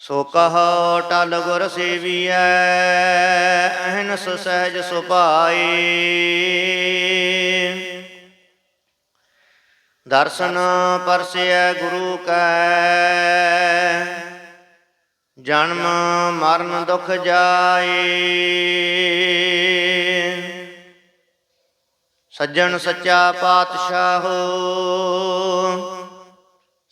ਸੋ ਕਹੋ ਟਲ ਗੁਰ ਸੇਵੀਐ, ਅਹਨਸ ਸਹਿਜ ਸੁਭਾਈ। ਦਰਸ਼ਨ ਪਰਸਿਐ ਗੁਰੂ ਕੈ, ਜਨਮ ਮਰਨ ਦੁਖ ਜਾਏ ਸੱਜਣ ਸੱਚਾ ਪਾਤਸ਼ਾਹੋ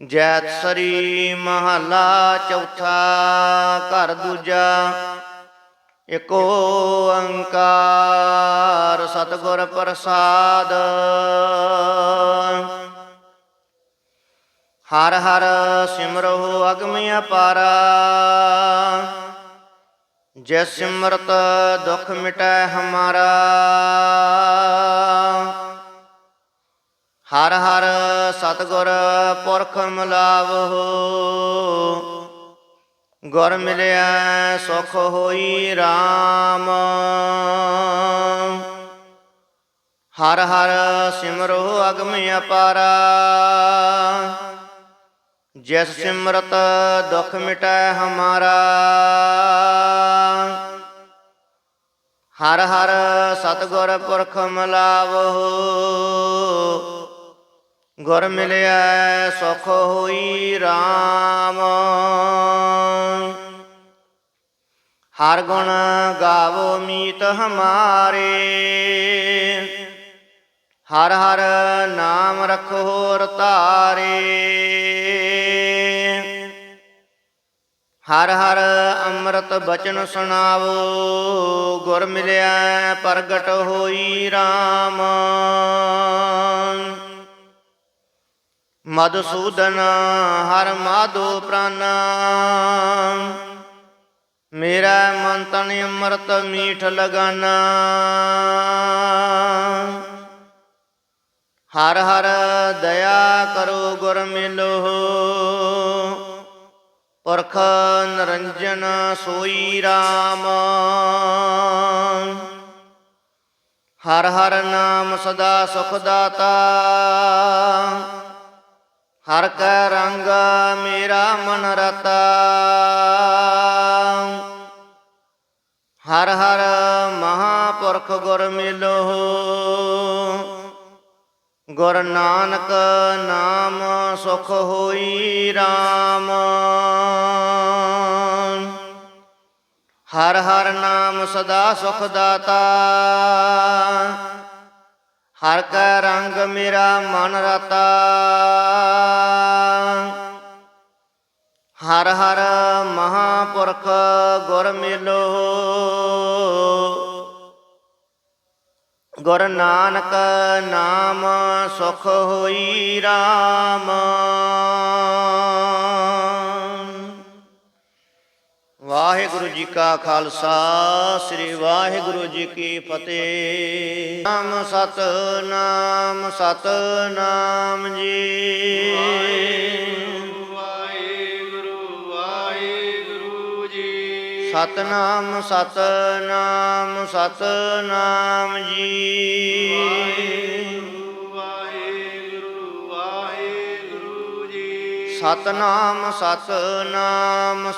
ਜੈਤ ਸਰੀ ਮਹੱਲਾ ਚੌਥਾ, ਘਰ ਦੂਜਾ। ਏਕ ਓੰਕਾਰ ਸਤਿਗੁਰ ਪ੍ਰਸਾਦ। ਹਰ ਹਰ ਸਿਮਰੋ ਅਗਮ ਅਪਾਰਾ ਜੈ ਸਿਮਰਤ ਦੁਖ ਮਿਟੈ ਹਮਾਰਾ। ਹਰ ਹਰ ਸਤਿਗੁਰ ਪੁਰਖ ਮਿਲਾਵੋ ਗੁਰ ਮਿਲਿਆ ਸੁਖ ਹੋਈ RAM ਹਰ ਹਰ ਸਿਮਰੋ ਅਗਮ ਅਪਾਰਾ ਜਿਸ ਸਿਮਰਤ ਦੁਖ ਮਿਟੈ ਹਮਾਰਾ ਹਰ ਹਰ ਸਤਿਗੁਰ ਪੁਰਖ ਮਿਲਾਵੋ ਗੁਰ ਮਿਲਿਆ ਸੁਖ ਹੋਈ RAM ਹਰ ਗੁਣ ਗਾਵੋ ਮੀਤ ਹਮਾਰੇ। ਹਰ ਹਰ ਨਾਮ ਰਖੋ ਰਤਾਰੇ ਹਰ ਹਰ ਅੰਮ੍ਰਿਤ ਬਚਨ ਸੁਣਾਵੋ, ਗੁਰ ਮਿਲਿਆ ਪ੍ਰਗਟ ਹੋਈ RAM ਮਦਸੂਦਨ ਹਰ ਮਾਧੋ ਪ੍ਰਾਨ। ਮੇਰਾ ਮਨ ਤਨ ਅੰਮ੍ਰਿਤ ਮੀਠ ਲਗਾਨਾ। ਹਰ ਹਰ ਦਇਆ ਕਰੋ ਗੁਰ ਮਿਲੋ। ਪੁਰਖ ਨਰੰਜਨ ਸੋਈ RAM ਹਰ ਹਰ ਨਾਮ ਸਦਾ ਸੁਖ ਦਾਤਾ। ਹਰ ਕੈ ਰੰਗ ਮੇਰਾ ਮਨ ਰਤਾ। ਹਰ ਹਰ ਮਹਾਪੁਰਖ ਗੁਰ ਮਿਲੋ। ਗੁਰ ਨਾਨਕ ਨਾਮ ਸੁਖ ਹੋਈ RAM ਹਰ ਹਰ ਨਾਮ ਸਦਾ ਸੁਖ ਦਾਤਾ। ਹਰ ਕੈ ਰੰਗ ਮੇਰਾ ਮਨ ਰਤਾ। ਹਰ ਹਰ ਮਹਾਪੁਰਖ ਗੁਰ ਮਿਲੋ। ਗੁਰ ਨਾਨਕ ਨਾਮ ਸੁਖ ਹੋਈ RAM ਜੀ ਕਾ ਖਾਲਸਾ, ਸ੍ਰੀ ਵਾਹਿਗੁਰੂ ਜੀ ਕੀ ਫਤਿਹ। ਨਾਮ ਸਤ ਨਾਮ ਸਤ ਨਾਮ ਜੀ। ਵਾਹਿਗੁਰੂ ਵਾਹਿਗੁਰੂ ਜੀ ਸਤਨਾਮ ਸਤਨਾਮ ਸਤਨਾਮ ਜੀ ਵਾਹਿਗੁਰੂ ਵਾਹਿਗੁਰੂ ਜੀ। ਸਤਨਾਮ ਸਤਨਾਮ